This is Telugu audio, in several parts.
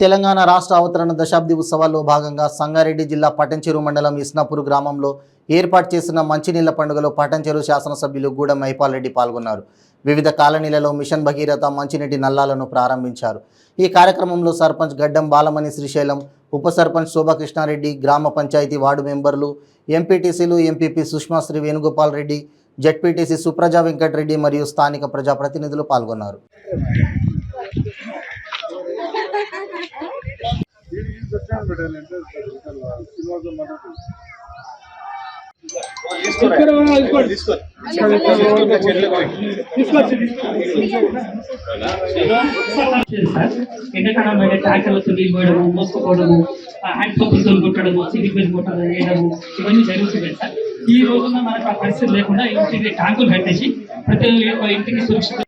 తెలంగాణ రాష్ట్ర అవతరణ దశాబ్ది ఉత్సవాల్లో భాగంగా సంగారెడ్డి జిల్లా పటంచెరు మండలం ఇస్నాపూర్ గ్రామంలో ఏర్పాటు చేసిన మంచినీళ్ళ పండుగలో పటంచెరు శాసనసభ్యులు గూడెం మైపాల్ రెడ్డి పాల్గొన్నారు. వివిధ కాలనీలలో మిషన్ భగీరథ మంచినీటి నల్లాలను ప్రారంభించారు. ఈ కార్యక్రమంలో సర్పంచ్ గడ్డం బాలమణి శ్రీశైలం ఉప సర్పంచ్ శోభకృష్ణారెడ్డి గ్రామ పంచాయతీ వార్డు మెంబర్లు ఎంపీటీసీలు ఎంపీపీ సుష్మా శ్రీ వేణుగోపాల్ రెడ్డి జడ్పీటీసీ సుప్రజా వెంకటరెడ్డి మరియు స్థానిక ప్రజాప్రతినిధులు పాల్గొన్నారు. ఎండకాలం బయట ట్యాంకర్లతో నీళ్ళు పోయడము మోసుకోవడము హ్యాండ్ పంపులతో కొట్టడము సిటీ పేరు కొట్టడం వేయడము ఇవన్నీ జరుగుతున్నాయి సార్ ఈ రోజున మనకు ఆ పరిస్థితి లేకుండా ఇంటికి ట్యాంకులు కట్టేసి ప్రతి ఇంటికి సురక్షిత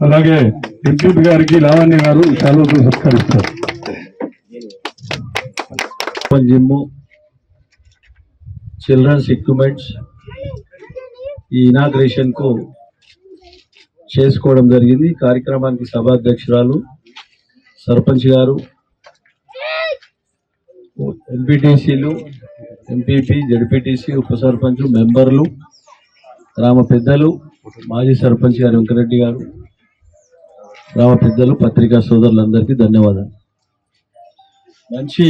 అలాగే ఎంపీ గారికి లావణ్య గారు సెలవుతో సత్కరిస్తారు జిమ్ చిల్డ్రన్స్ ఎక్విప్మెంట్స్ ఈ ఇనాగ్రేషన్కు చేసుకోవడం జరిగింది. కార్యక్రమానికి సభాధ్యక్షురాలు సర్పంచ్ గారు ఎంపీటీసీలు ఎంపీపీ జడ్పీటీసీ ఉప సర్పంచ్ మెంబర్లు గ్రామ పెద్దలు మాజీ సర్పంచ్ గారు వెంకరెడ్డి గారు గ్రామ పెద్దలు పత్రికా సోదరులందరికీ ధన్యవాదాలు. మంచి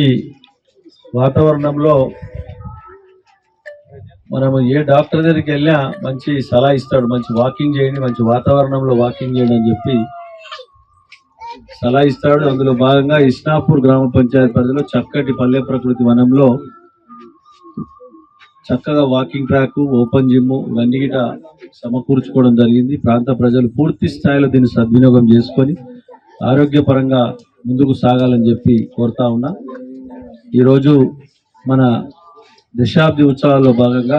వాతావరణంలో మనము ఏ డాక్టర్ దగ్గరికి వెళ్ళినా మంచి సలహా ఇస్తాడు మంచి వాకింగ్ చేయండి మంచి వాతావరణంలో వాకింగ్ చేయండి అని చెప్పి సలహా ఇస్తాడు. అందులో భాగంగా ఇస్నాపూర్ గ్రామ పంచాయతీ పరిధిలో చక్కటి పల్లె ప్రకృతి వనంలో చక్కగా వాకింగ్ ట్రాక్ ఓపెన్ జిమ్ ఇవన్నీ గిట సమకూర్చుకోవడం జరిగింది. ప్రాంత ప్రజలు పూర్తి స్థాయిలో దీన్ని సద్వినియోగం చేసుకొని ఆరోగ్యపరంగా ముందుకు సాగాలని చెప్పి కోరుతా ఉన్నా. ఈరోజు మన దశాబ్ది ఉత్సవాల్లో భాగంగా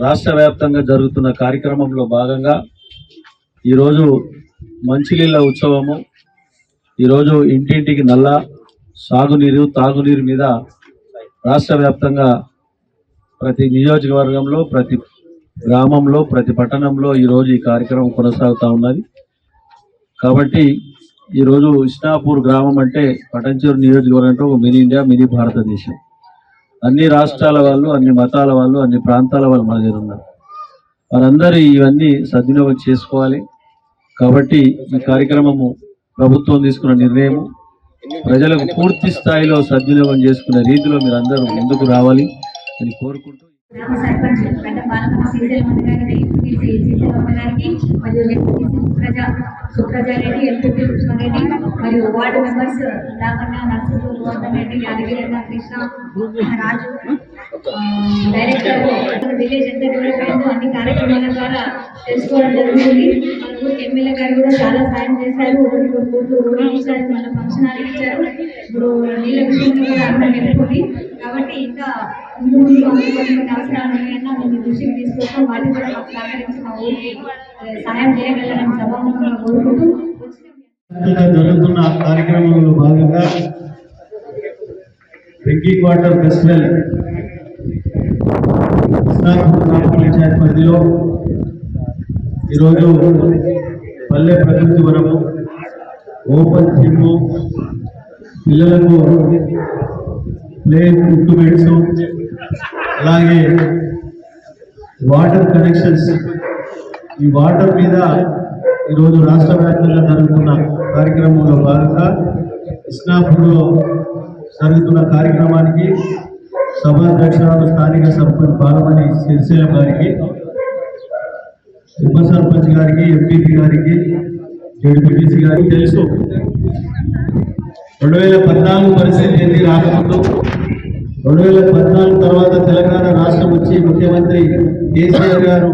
రాష్ట్ర వ్యాప్తంగా జరుగుతున్న కార్యక్రమంలో భాగంగా ఈరోజు మంచినీళ్ళ ఉత్సవము. ఈరోజు ఇంటింటికి నల్ల సాగునీరు తాగునీరు మీద రాష్ట్ర వ్యాప్తంగా ప్రతి నియోజకవర్గంలో ప్రతి గ్రామంలో ప్రతి పట్టణంలో ఈరోజు ఈ కార్యక్రమం కొనసాగుతూ ఉన్నది. కాబట్టి ఈరోజు ఇస్నాపూర్ గ్రామం అంటే పటంచూరు నియోజకవర్గం అంటే ఒక మినీ ఇండియా మినీ భారతదేశం. అన్ని రాష్ట్రాల వాళ్ళు అన్ని మతాల వాళ్ళు అన్ని ప్రాంతాల వాళ్ళు మన దగ్గర ఉన్నారు. వారందరూ ఇవన్నీ సద్వినియోగం చేసుకోవాలి. కాబట్టి ఈ కార్యక్రమము ప్రభుత్వం తీసుకున్న నిర్ణయము ప్రజలకు పూర్తి స్థాయిలో సద్వినియోగం చేసుకునే రీతిలో మీరు అందరూ ముందుకు రావాలి అని కోరుకుంటూ గ్రామ సర్పంచ్ గడ్డ బాలమ్మ గారికి ఎంపీటీసీ శ్రీశైలమ్మ గారికి మరియు ఎంపీటీసీ సుప్రజ ఎంపీపీ కృష్ణారెడ్డి మరియు ward members Lavanya Narsimhu Govardhan Reddy Yadagiri Krishna Raju director village ఎంత అన్ని కార్యక్రమాల ద్వారా తెలుసుకోవడం జరుగుతుంది. ఎమ్మెల్యే గారు కూడా చాలా సాయం చేశారు. ఊరు ఊరు ఇచ్చారు ఫంక్షన్ హాల్ ఇచ్చారు. ఇప్పుడు నీళ్ళ విషయంలో కూడా అందరం వెళ్ళిపోయి కాబట్టి ఇంకా అవసరాలు మేము దృష్టికి కూడా మాకు సహాయం చేయగలరని సభాముఖంగా కోరుకుంటూ జరుగుతున్న కార్యక్రమంలో భాగంగా డ్రింకింగ్ వాటర్ ఫెస్టివల్ గ్రామ పంచాయతీ పరిధిలో ఈరోజు పల్లె ప్రకృతి వనము ఓపెన్ జిమ్ పిల్లలకు ప్లే ఎక్విప్మెంట్స్ అలాగే వాటర్ కనెక్షన్స్. ఈ వాటర్ మీద ఈరోజు రాష్ట్ర వ్యాప్తంగా జరుగుతున్న కార్యక్రమంలో భాగంగా ఇస్నాపూర్లో జరుగుతున్న కార్యక్రమానికి సభాధ్యక్షురాలు స్థానిక సర్పంచ్ బాలమణి సిరిసేన గారికి ఉప సర్పంచ్ గారికి ఎంపీపీ గారికి జడ్పీటీసీ గారికి తెలుసు. రెండు వేల పద్నాలుగు పరిస్థితి ఏంది రాకముందు రెండు వేల పద్నాలుగు తర్వాత తెలంగాణ రాష్ట్రం వచ్చి ముఖ్యమంత్రి కేసీఆర్ గారు